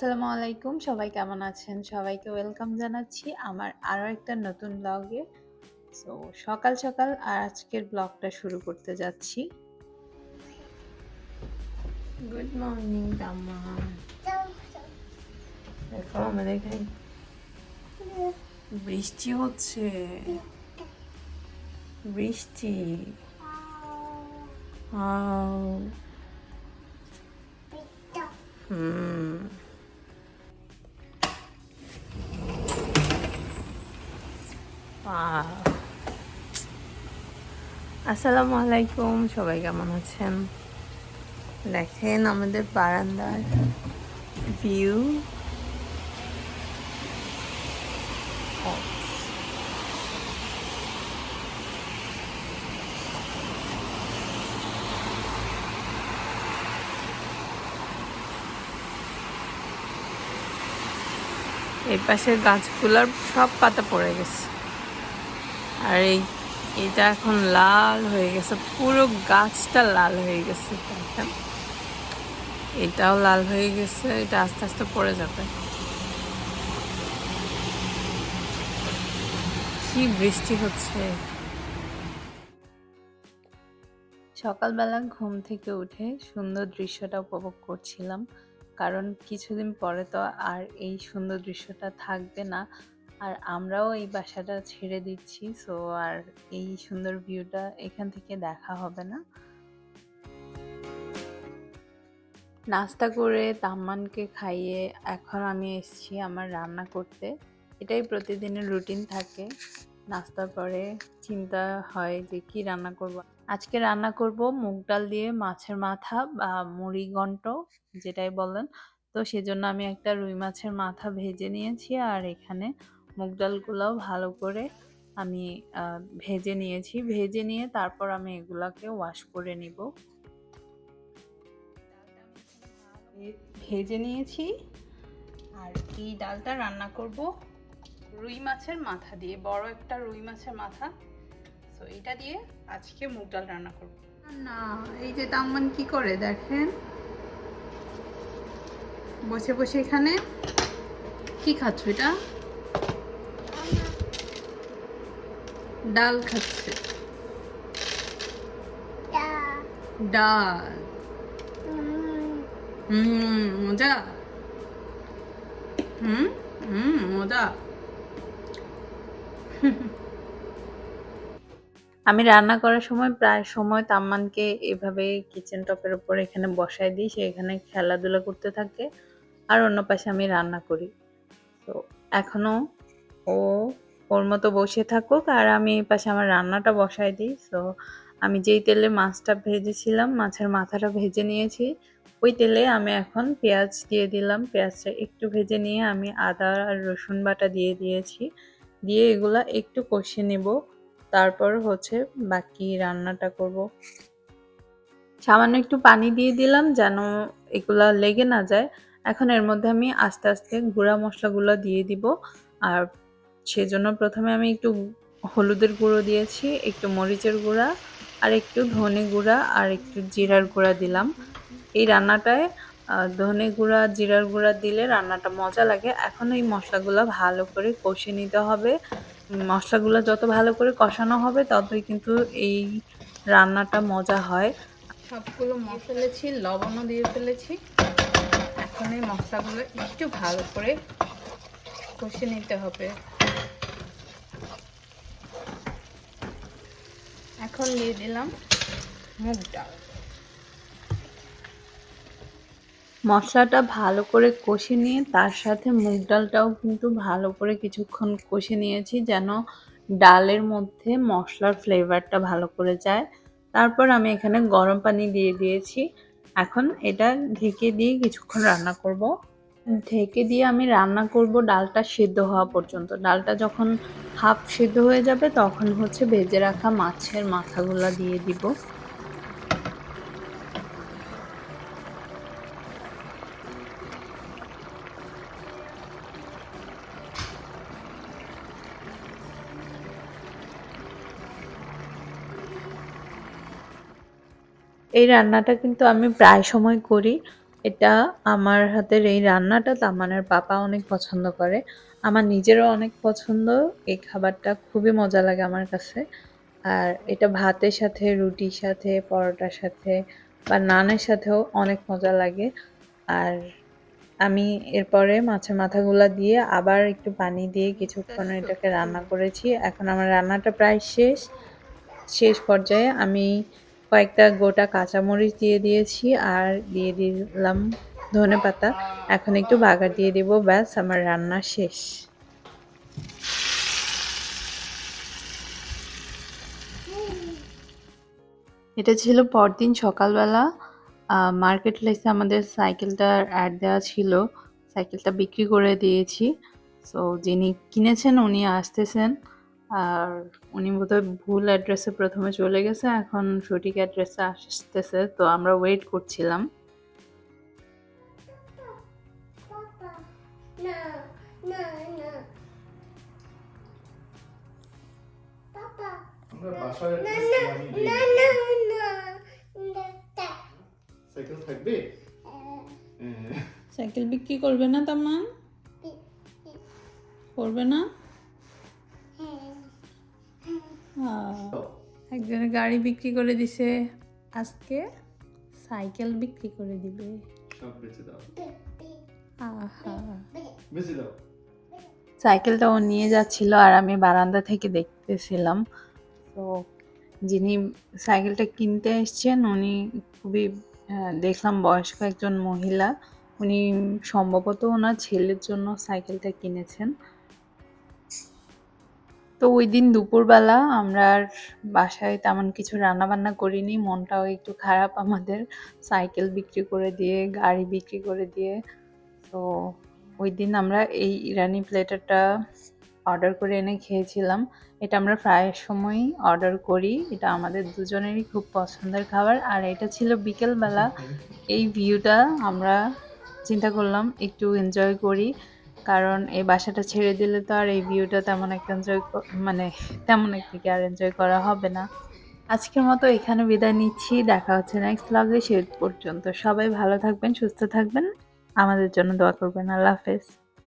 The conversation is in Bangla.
আসসালামু আলাইকুম। সবাই কেমন আছেন? সবাইকে ওয়েলকাম জানাচ্ছি আমার আরও একটা নতুন ব্লগে সো সকাল সকাল আর আজকের ব্লগটা শুরু করতে যাচ্ছি। গুড মর্নিং দামা দেখো আমাদের এখানে বৃষ্টি হচ্ছে। বৃষ্টি। Wow. হুম। আসসালামু আলাইকুম সবাই কেমন আছেন? দেখেন আমাদের বারান্দার ভিউ এই পাশের গাছগুলোর সব পাতা পড়ে গেছে। আর এই, এটা এখন লাল হয়ে গেছে, পুরো গাছটা লাল হয়ে গেছে এটাও লাল হয়ে গেছে, এটা আস্তে আস্তে পড়ে যাবে। কি বৃষ্টি হচ্ছে। সকালবেলা ঘুম থেকে উঠে সুন্দর দৃশ্যটা উপভোগ করছিলাম, কারণ কিছুদিন পরে তো আর এই সুন্দর দৃশ্যটা থাকবে না। আর আমরাও এই বাসাটা ছেড়ে দিচ্ছি সো আর এই সুন্দর ভিউটা এখান থেকে দেখা হবে না। নাস্তা করে তাম্মানকে খাইয়ে এখন আমি এসেছি আমার রান্না করতে। এটাই প্রতিদিনের রুটিন থাকে। নাস্তার পরে চিন্তা হয় যে কি রান্না করব। আজকে রান্না করব মুগ ডাল দিয়ে মাছের মাথা বা মুড়ি ঘন্ট, যেটাই বলেন। তো সেজন্য আমি একটা রুই মাছের মাথা ভেজে নিয়েছি আর এখানে মুগ ডালগুলোও ভালো করে আমি ভেজে নিয়েছি। ভেজে নিয়ে তারপর আমি এগুলাকে ওয়াশ করে নিব। ভেজে নিয়েছি। আর এই ডালটা রান্না করব রুই মাছের মাথা দিয়ে, বড় একটা রুই মাছের মাথা। তো এটা দিয়ে আজকে মুগ ডাল রান্না করব। না, এই যে তাম্মান কি করে দেখেন? বসে বসে এখানে কি খাচ্ছ এটা? ডাল খাচ্ছে। ডাল। হুম। মজা। হুম হুম মজা। আমি রান্না করার সময় প্রায় সময় তাম্মানকে এভাবে কিচেন টপের উপর এখানে বসায় দিই সে এখানে খেলাধুলা করতে থাকে আর অন্য পাশে আমি রান্না করি। তো এখনও ও ওর মতো বসে থাকুক আর আমি পাশে আমার রান্নাটা বসাই দিই। তো আমি যেই তেলে মাছটা ভেজেছিলাম, মাছের মাথাটা ভেজে নিয়েছি, ওই তেলে আমি এখন পেঁয়াজ দিয়ে দিলাম। পেঁয়াজটা একটু ভেজে নিয়ে আমি আদা আর রসুন বাটা দিয়ে দিয়েছি। দিয়ে এগুলা একটু কষে নেব। তারপর হচ্ছে বাকি রান্নাটা করব। সামান্য একটু পানি দিয়ে দিলাম যেন এগুলা লেগে না যায়। এখন এর মধ্যে আমি আস্তে আস্তে গুঁড়া মশলাগুলো দিয়ে দিব। আর সেজন্য প্রথমে আমি একটু হলুদের গুঁড়ো দিয়েছি, একটু মরিচের গুঁড়া আর একটু ধনে গুঁড়া আর একটু জিরার গুঁড়া দিলাম। এই রান্নাটায় ধনে গুঁড়া, জিরার গুঁড়া দিলে রান্নাটা মজা লাগে। এখন এই মশলাগুলো ভালো করে কষে নিতে হবে। মশলাগুলো যত ভালো করে কষানো হবে ততই কিন্তু এই রান্নাটা মজা হয়। সবগুলো মশলেছি লবণও দিয়ে ফেলেছি। এখন এই মশলাগুলো একটু ভালো করে কষে নিতে হবে। এখন দিয়ে দিলাম মুগ ডাল মশলাটা ভালো করে কষে নিয়ে তার সাথে মুগ ডালটাও কিন্তু ভালো করে কিছুক্ষণ কষে নিয়েছি যেন ডালের মধ্যে মশলার ফ্লেভারটা ভালো করে যায়। তারপর আমি এখানে গরম পানি দিয়ে দিয়েছি। এখন এটা ঢেকে দিয়ে কিছুক্ষণ রান্না করব। ঢেকে দিয়ে আমি রান্না করব ডালটা সেদ্ধ হওয়া পর্যন্ত। ডালটা যখন হাফ সেদ্ধ হয়ে যাবে, তখন হচ্ছে ভেজে রাখা মাছের মাথাগুলো দিয়ে দিব। এই রান্নাটা কিন্তু আমি প্রায় সময় করি। এটা আমার হাতের এই রান্নাটা তামানের পাপা অনেক পছন্দ করে। আমার নিজেরও অনেক পছন্দ। এই খাবারটা খুবই মজা লাগে আমার কাছে। আর এটা ভাতের সাথে, রুটির সাথে, পরোটার সাথে বা নানের সাথেও অনেক মজা লাগে। আর আমি এরপরে মাছের মাথাগুলা দিয়ে আবার একটু পানি দিয়ে কিছুক্ষণ এটাকে রান্না করেছি। এখন আমার রান্নাটা প্রায় শেষ। শেষ পর্যায়ে আমি কয়েকটা গোটা কাঁচামরিচ দিয়ে দিয়েছি আর দিয়ে দিলাম ধনে পাতা। এখন একটু বাগার দিয়ে দেবো, ব্যাস, আমার রান্না শেষ। এটা ছিল পরদিন সকালবেলা। মার্কেট প্লেসে আমাদের সাইকেলটার অ্যাড দেওয়া ছিল। সাইকেলটা বিক্রি করে দিয়েছি। সো যিনি কিনেছেন, উনি আসতেছেন। আর উনি বোধহয় ভুল অ্যাড্রেসে প্রথমে চলে গেছে এখন সঠিক অ্যাড্রেসে আসতেছে তো আমরা ওয়েট করছিলাম. সাইকেল থাকবে? হ্যাঁ। সাইকেল বিক্রি করবে না তামান করবে না? তো, একজনের গাড়ি বিক্রি করে দিছে আজকে সাইকেল বিক্রি করে দিবে। সব বেঁচে দাও। আহা। বেঁচে দাও। সাইকেলটা ও নিয়ে যাচ্ছিল আর আমি বারান্দা থেকে দেখতেছিলাম। তো যিনি সাইকেলটা কিনতে এসছেন উনি খুবই দেখলাম বয়স্ক একজন মহিলা। উনি সম্ভবত ওনার ছেলের জন্য সাইকেলটা কিনেছেন। তো ওই দিন দুপুরবেলা আমরা আর বাসায় তেমন কিছু রান্নাবান্না করিনি মনটাও একটু খারাপ আমাদের। সাইকেল বিক্রি করে দিয়ে গাড়ি বিক্রি করে দিয়ে। তো ওই দিন আমরা এই ইরানি প্লেটারটা অর্ডার করে এনে খেয়েছিলাম। এটা আমরা প্রায় সময়ই অর্ডার করি। এটা আমাদের দুজনেরই খুব পছন্দের খাবার। আর এটা ছিল বিকেলবেলা। এই ভিউটা আমরা চিন্তা করলাম একটু এনজয় করি। কারণ এই বাসাটা ছেড়ে দিলে তো আর এই ভিউটা তেমন একটা এনজয় মানে তেমন একটা কি আর এনজয় করা হবে না। আজকের মতো এখানে বিদায় নিচ্ছি, দেখা হচ্ছে নেক্সট ব্লগে সে পর্যন্ত সবাই ভালো থাকবেন, সুস্থ থাকবেন, আমাদের জন্য দোয়া করবেন, আল্লাহ হাফেজ।